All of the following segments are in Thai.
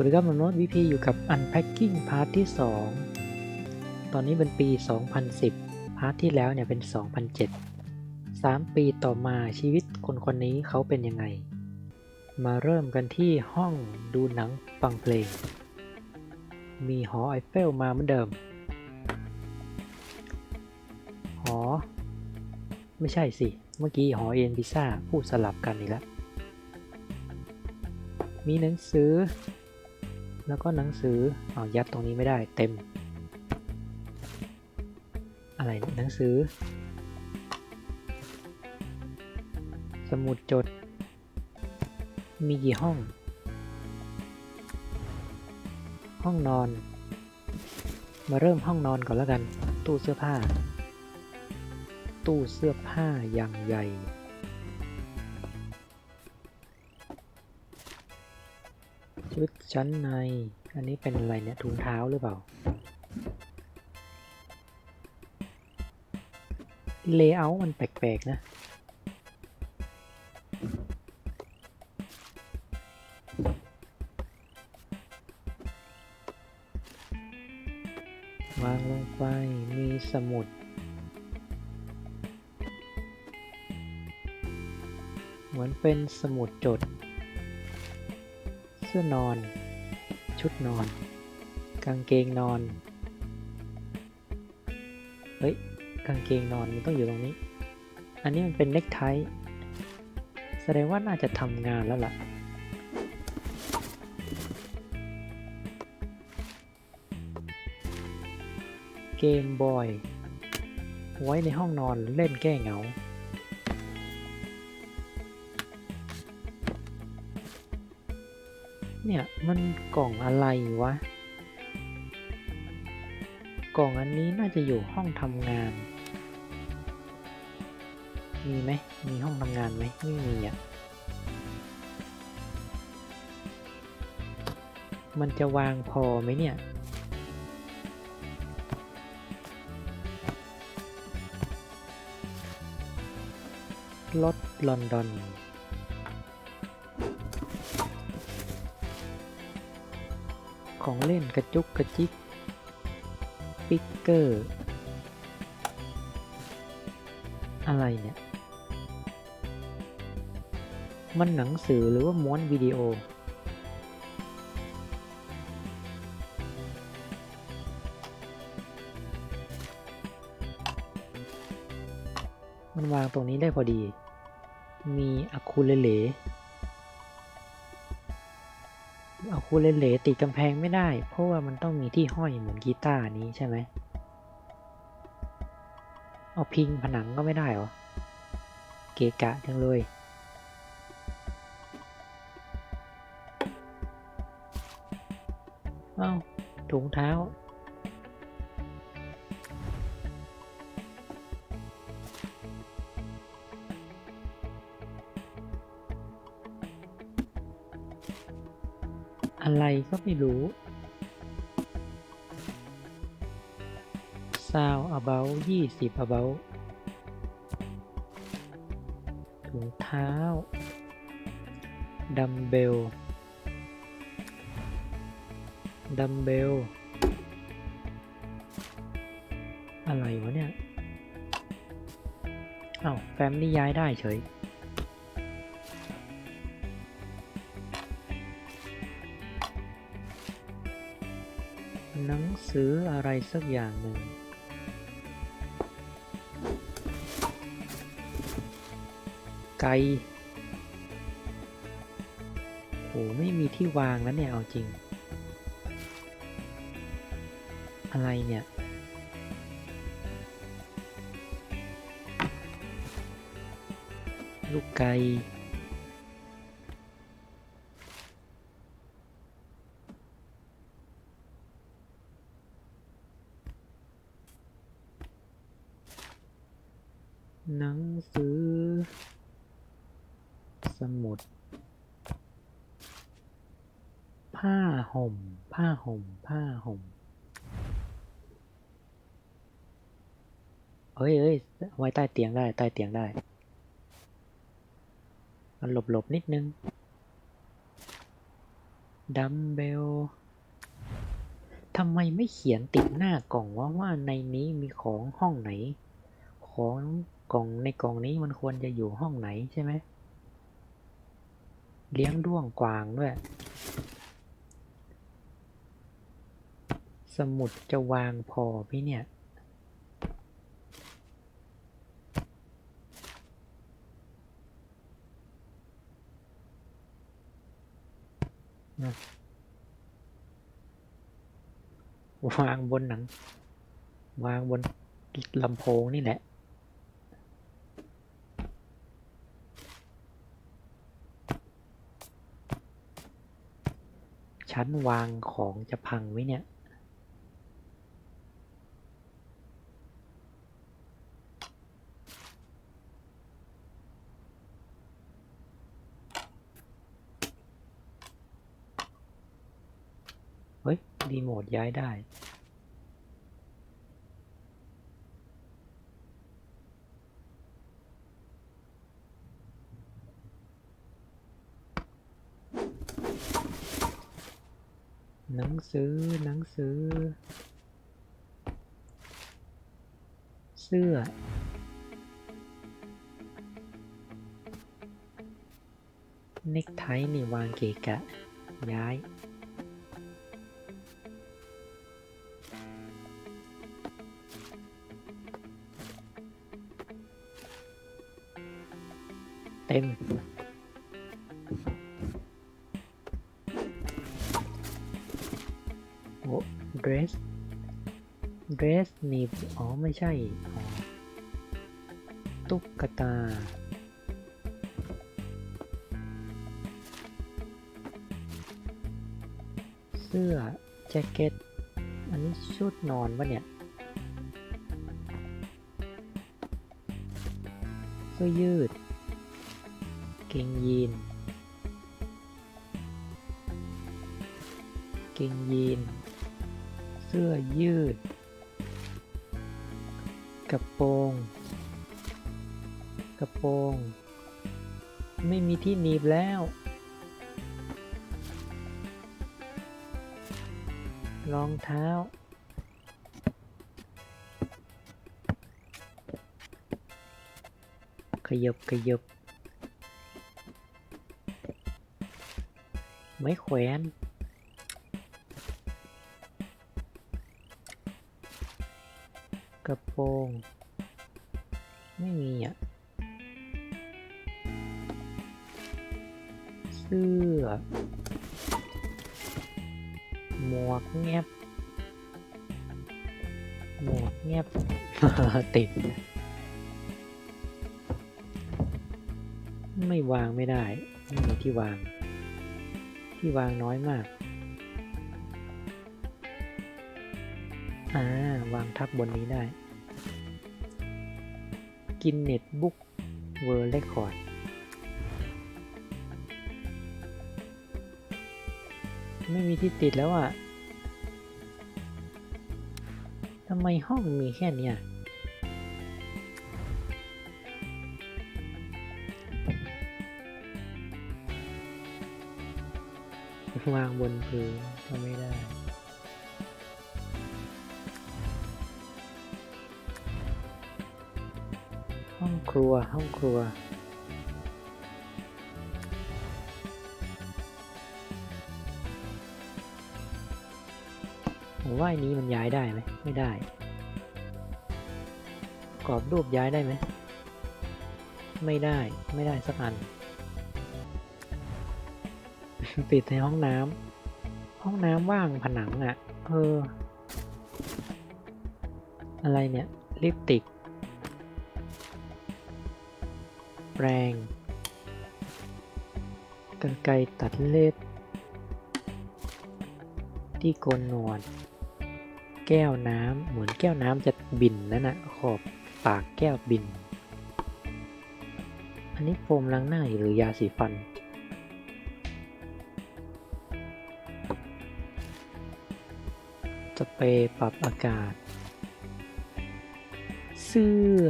วัสดีครับมนุษย์วิพีอยู่กับ Unpacking พาร์ทที่ 2 ตอนนี้เป็นปี 2010 พาร์ทที่แล้วเนี่ยเป็น 2007 3 ปีต่อมาชีวิตคนคนนี้เขาเป็นยังไง มาเริ่มกันที่ห้องดูหนังฟังเพลง มีหอไอเฟลมาเหมือนเดิม หอ ไม่ใช่สิ เมื่อกี้หอเอ็นพิซ่าพูดสลับกันอีกแล้วมีหนังสือ แล้วก็หนังสือเอายัดตรงนี้ไม่ได้เต็ม อะไรหนังสือ สมุดจด มีกี่ห้อง ห้องนอน มาเริ่มห้องนอนก่อนแล้วกัน ตู้เสื้อผ้า ตู้เสื้อผ้าอย่างใหญ่ ชุดชั้นใน อันนี้เป็นอะไรเนี่ยถุงเท้าหรือเปล่า เลเยอร์มันแปลกๆนะ วางลงไป มีสมุดเหมือนเป็นสมุดจด เสื้อนอน ชุดนอน กางเกงนอน เฮ้ย กางเกงนอนมันต้องอยู่ตรงนี้ อันนี้มันเป็นเน็กไท แสดงว่าน่าจะทำงานแล้วล่ะ เกมบอย ไว้ในห้องนอนเล่นแก้เหงา เนี่ยมันกล่องอะไรวะ กล่องอันนี้น่าจะอยู่ห้องทำงาน มีไหมมีห้องทำงานไหมไม่มีอะ มันจะวางพอไหมเนี่ยรถลอนดอน ของเล่นกระจุกกระจิก ปิกเกอร์ อะไรเนี่ย มันหนังสือหรือว่าม้วนวิดีโอ มันวางตรงนี้ได้พอดี มีอะคูเลเล เอาคูเลเลติดกำแพงไม่ได้ เพราะว่ามันต้องมีที่ห้อยเหมือนกีตาร์นี้ใช่ไหมเอาพิงผนังก็ไม่ได้เหรอ เกะกะจังเลยเอ้าถุงเท้า อะไรก็ไม่รู้ sound about 20 about ถุงเท้า ดัมเบล ดัมเบล อะไรวะเนี่ย อ้าว แฟมนี่ย้ายได้เฉย หนังสืออะไรสักอย่างหนึ่ง ไกลโหไม่มีที่วางแล้วเนี่ย เอาจริง อะไรเนี่ย ลูกไก่ หนังสือ สมุด ผ้าห่ม ผ้าห่ม ผ้าห่ม เอ้ยเอ้ยไว้ใต้เตียงได้ ใต้เตียงได้ มันหลบหลบนิดนึง ดัมเบลทำไมไม่เขียนติดหน้ากล่องว่าว่าในนี้มีของห้องไหน ของกล่องในกล่องนี้มันควรจะอยู่ห้องไหนใช่ไหม เลี้ยงด้วงกวางด้วย สมุดจะวางพอไหมเนี่ย วางบนหนัง วางบนลำโพงนี่แหละ ชั้นวางของจะพังไหมเนี่ย เฮ้ยรีโมทย้ายได้ หนังสือหนังสือ เสื้อ เน็กไทนี่วางเกะกะ ย้ายเต็ม อ้เดรสเดรสหนีบอ๋อ ไม่ใช่ ตุ๊กตา เสื้อ แจ็คเก็ต อันนี้ชุดนอนปะเนี่ย เสื้อยืด เกงยีน เกงยีน เสื้อยืด กระโปรง กระโปรง ไม่มีที่หนีบแล้ว รองเท้า ขยบขยบไม้แขวน กระโปรง ไม่มีอะ เสื้อ หมวกแงบหมวกแงบติด ไม่วางไม่ได้ ไม่มีที่วาง ที่วางน้อยมาก อ่าวางทับบนนี้ได้กินเน็ตบุ๊กเวอร์เรคคอร์ดไม่มีที่ติดแล้วอะทำไมห้องมีแค่เนี้ยวางบนพื้นก็ไม่ได้ รัวห้องครัว ผมว่าอันนี้มันย้ายได้ไหมไม่ได้ กรอบรูปย้ายได้ไหม ไม่ได้ไม่ได้สักอัน ติดในห้องน้ำห้องน้ำว่างผนังอะ่ะ เออ อะไรเนี่ยลิปติก แปรงกันไกรตัดเล็บ ที่โกนหนวด แก้วน้ำเหมือนแก้วน้ำจะบินนั่นนะขอบปากแก้วบิน อันนี้โฟมล้างหน้าหรือยาสีฟัน สเปรย์ปรับอากาศ เสื้อ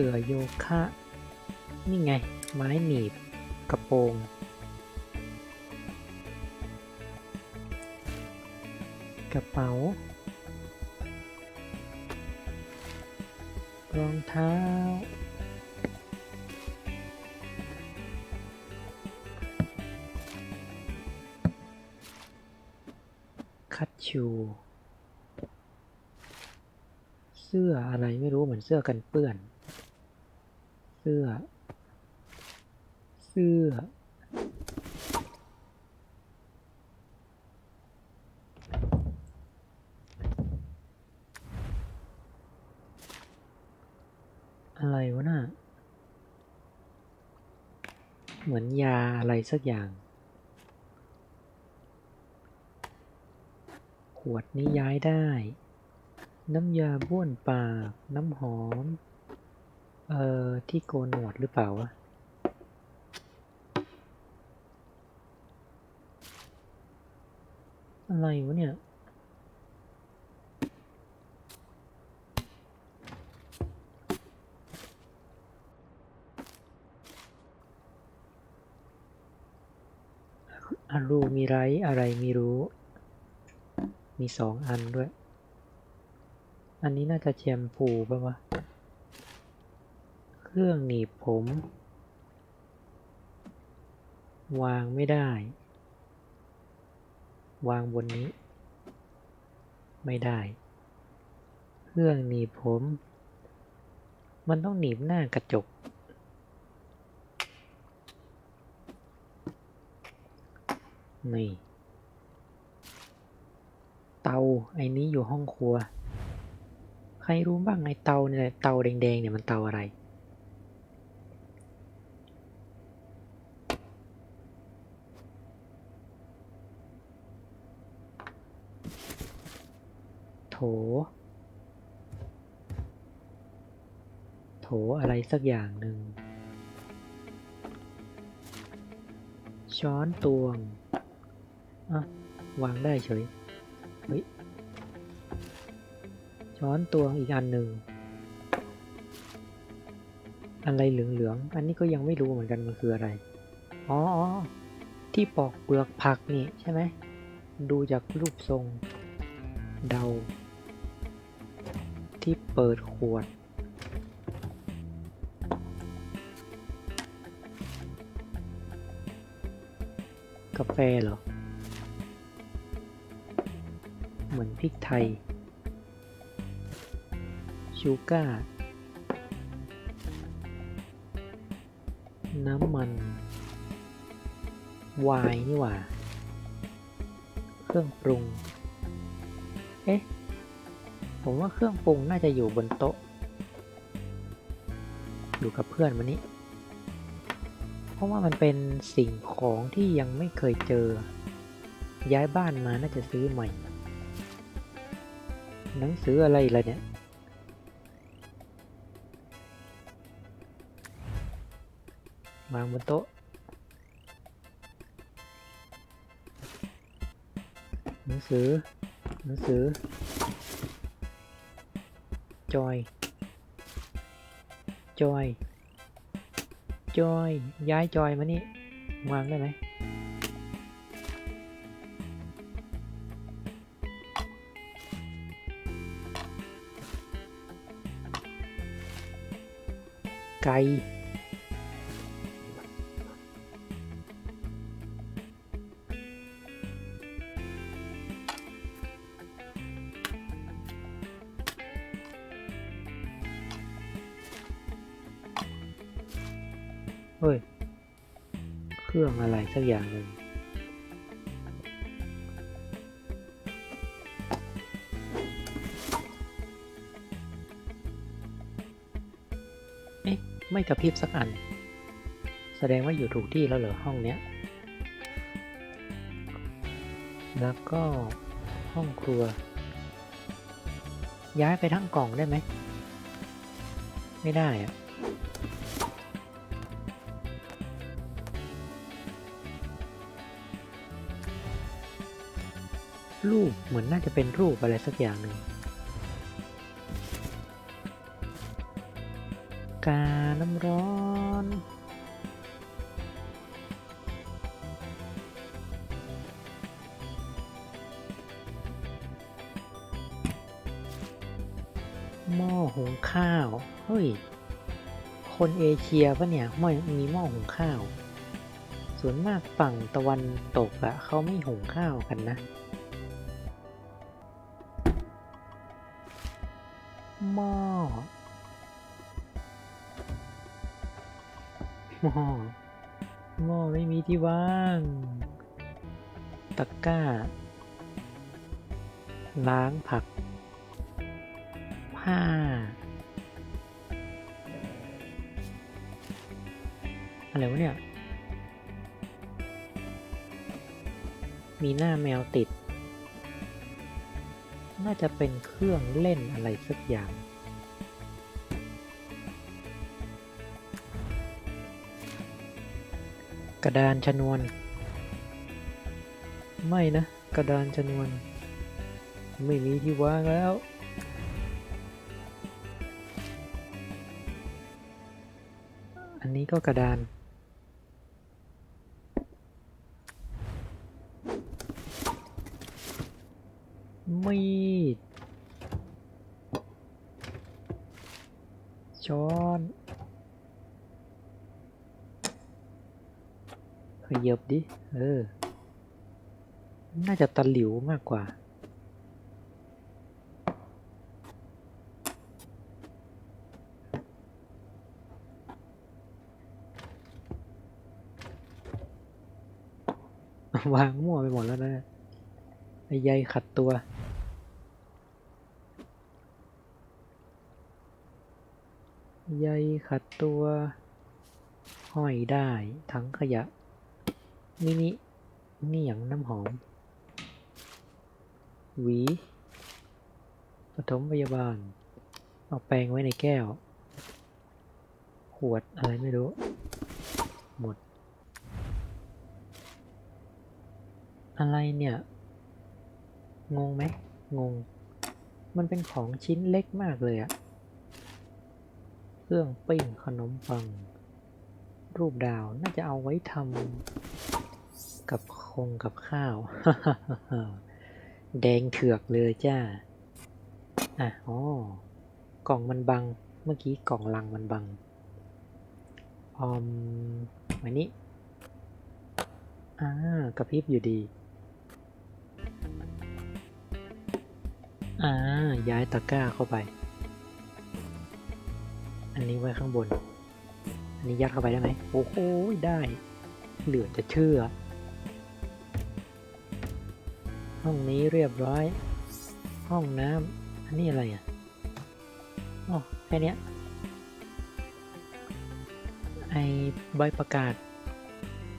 สือโยคะ นี่ไง ไม้หนีบ กระโปรง กระเป๋า รองเท้า คัตชูเสื้ออะไรไม่รู้เหมือนเสื้อกันเปื้อน สื้อ เสื้อ อะไรวะน่ะ เหมือนยาอะไรสักอย่าง ขวดนี้ย้ายได้ น้ำยาบ้วนปาก น้ำหอม เอ่อ ที่โกนหนวดหรือเปล่าวะอะไรวะเนี่ย อารูมีไรอะไรม่รู้ มีสองอันด้วย อันนี้น่าจะแชมพูป่ะวะ รื่องหนีบผม วางไม่ได้ วางบนนี้ ไม่ได้ เครื่องหนีบผม มันต้องหนีบหน้ากระจก นี่ เตาไอ้นี้อยู่ห้องครัว ใครรู้บ้างไอ้เตาเนี่ยเตาแดงๆเนี่ยมันเตาอะไร โถ โถอะไรสักอย่างหนึ่ง ช้อนตวงอะวางได้เฉย เฮ้ย ช้อนตวงอีกอันหนึ่ง อะไรเหลืองๆ อันนี้ก็ยังไม่รู้เหมือนกันมันคืออะไร อ๋ออ๋อที่ปอกเปลือกผักนี่ใช่ไหม ดูจากรูปทรงเดา ที่เปิดขวด กาแฟเหรอ เหมือนพริกไทย ชูกา้าน้ำมันไวน์นี่หว่า เครื่องปรุง เอ๊ะ ผมว่าเครื่องปรุงน่าจะอยู่บนโต๊ะ อยู่กับเพื่อนวันนี้ เพราะว่ามันเป็นสิ่งของที่ยังไม่เคยเจอ ย้ายบ้านมาน่าจะซื้อใหม่ หนังสืออะไรล่ะเนี่ย วางบนโต๊ะหนังสือหนังสือ จอย จอย จอย ย้ายจอยมานี่วางได้ไหมไก่ เฮ้ย เครื่องอะไรสักอย่างหนึ่งเอ๊ะ ไม่กระพริบสักอัน แสดงว่าอยู่ถูกที่แล้วเหรอห้องเนี้ย แล้วก็ห้องครัว ย้ายไปทั้งกล่องได้ไหม ไม่ได้อะ รูปเหมือนน่าจะเป็นรูปอะไรสักอย่างหนึ่งกาน้ำร้อนหม้อหุงข้าว เฮ้ย คนเอเชียปะเนี่ยไม่มีหม้อหุงข้าว ส่วนมากฝั่งตะวันตกอะเขาไม่หุงข้าวกันนะ หม้อหม้อหม้อไม่มีที่ว่าง ตะกร้า ล้างผัก ผ้า อะไรวะเนี่ย มีหน้าแมวติด น่าจะเป็นเครื่องเล่นอะไรสักอย่าง กระดานชนวน ไม่นะ กระดานชนวน ไม่มีที่วางแล้วอันนี้ก็กระดาน มีด ช้อนขยับดิ เออ น่าจะตะหลิวมากกว่า วางมั่วไปหมดแล้วนะไอ้ใยขัดตัว ใยขัดตัว ห้อยได้ถังขยะ มินินี่อย่างน้ำหอม หวีปฐมพยาบาล เอาแปรงไว้ในแก้ว ขวดอะไรไม่รู้ หมด อะไรเนี่ย งงไหม งง มันเป็นของชิ้นเล็กมากเลยอะ เครื่องปิ้งขนมปัง รูปดาวน่าจะเอาไว้ทำกับคงกับข้าว แดงเถือกเลยจ้า อะอ๋อกล่องมันบัง เมื่อกี้กล่องลังมันบังออมอันนี้อ่ากระพริบอยู่ดี อ่า ย้ายตะกร้าเข้าไป อันนี้ไว้ข้างบน อันนี้ยัดเข้าไปได้ไหมโอ้โหได้ เหลือจะเชื่อ ห้องนี้เรียบร้อย ห้องน้ำอันนี้อะไรอะอ๋อแค่เนี้ยไอใบประกาศ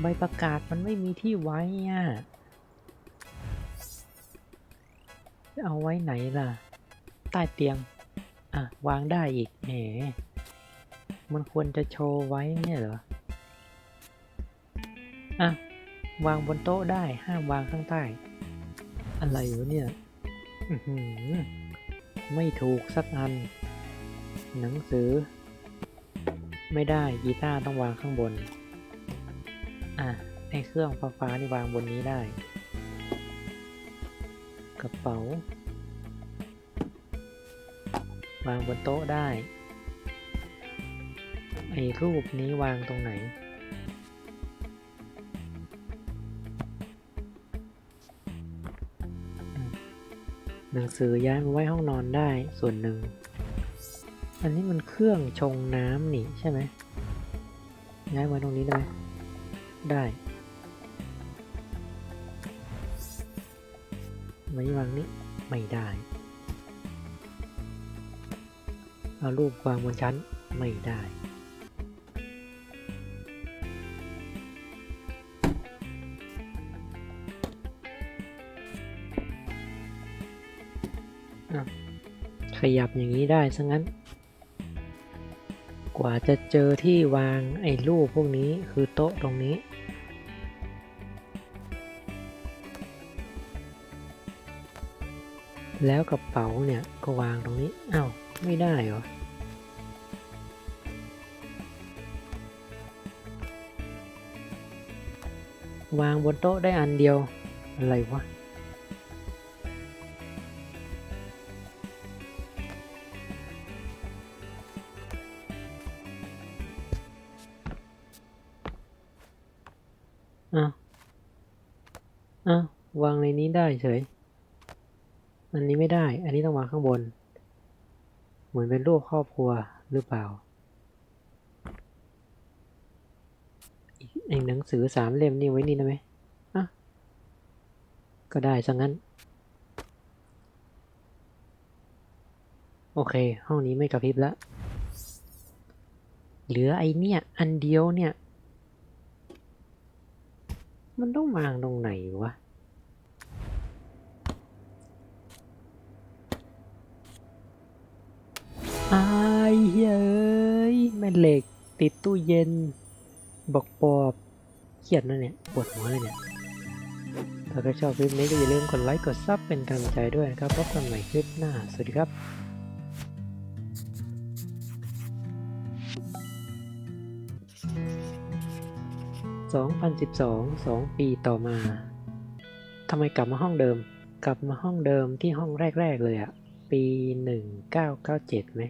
ใบประกาศมันไม่มีที่ไว้อะเอาไว้ไหนล่ะ ใต้เตียง อะ วางได้อีกแหม มันควรจะโชว์ไว้เนี่ยเหรอ อะ วางบนโต๊ะได้ ห้ามวางข้างใต้ อะไรวะเนี่ย ไม่ถูกสักอัน หนังสือ ไม่ได้ กีตาร์ต้องวางข้างบน อะไอเครื่องฟ้าฟ้านี่วางบนนี้ได้ กระเป๋า วางบนโต๊ะได้ ไอ้รูปนี้วางตรงไหน หนังสือย้ายมาไว้ห้องนอนได้ส่วนหนึ่ง อันนี้มันเครื่องชงน้ำนี่ใช่ไหม ย้ายไว้ตรงนี้ได้ไหมได้ไว้วางนี้ไม่ได้ เอารูปวางบนชั้นไม่ได้ ยับอย่างนี้ได้ซะงั้น กว่าจะเจอที่วางไอ้รูปพวกนี้คือโต๊ะตรงนี้ แล้วกระเป๋าเนี่ยก็วางตรงนี้อ้าวไม่ได้เหรอวางบนโต๊ะได้อันเดียว อะไรวะ อ้าววางในนี้ได้เฉย อันนี้ไม่ได้ อันนี้ต้องวางข้างบน เหมือนเป็นรูปครอบครัวหรือเปล่าอีกไอ้หนังสือสามเล่มนี่ไว้นี่นะไหมอะ ก็ได้ซะงั้น โอเค ห้องนี้ไม่กระพริบล้วเหลือไอเนี่ย อันเดียวเนี่ย มันต้องวางตรงไหนวะ อายเฮ้ยแม่เหล็กติดตู้เย็น บอกปอบเครียดนะเนี่ยปวดหัวเลยเนี่ย ถ้าใครชอบคลิปนี้ก็อย่าลืมกดไลค์ กดซับเป็นกำลังใจด้วยนะครับพบกันใหม่คลิปหน้า สวัสดีครับ 2012 2 ปีต่อมา ทำไมกลับมาห้องเดิม กลับมาห้องเดิมที่ห้องแรก ๆ เลยอะปี 1997ไหม